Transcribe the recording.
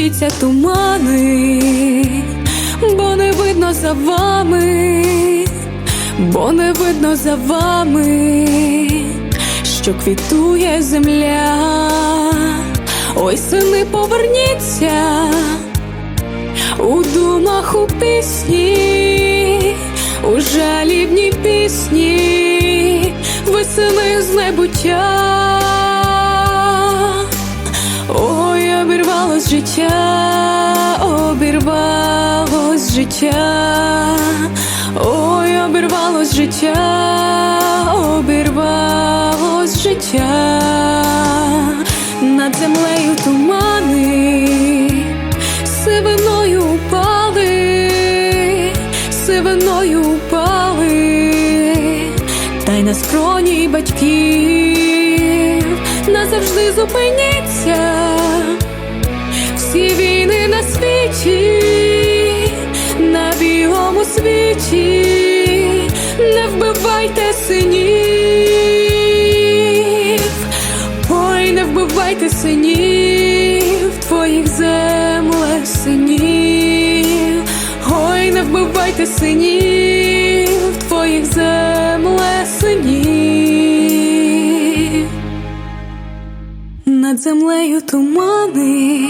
Розійдіться тумани, бо не видно за вами, бо не видно за вами, що квітує земля. Ой, сини, поверніться у думах у пісні, у жалібній пісні, весени з небуття. Життя, обірвалось життя, ой, обірвалось життя, обірвалось життя, над землею тумани сивиною упали, сивиною упали, та й на скроні батьків назавжди зупиніться всі війни на світі, на білому світі, не вбивайте синів, ой, не вбивайте синів, твоїх земле синів, ой, не вбивайте синів, твоїх земле синів. Над землею тумани,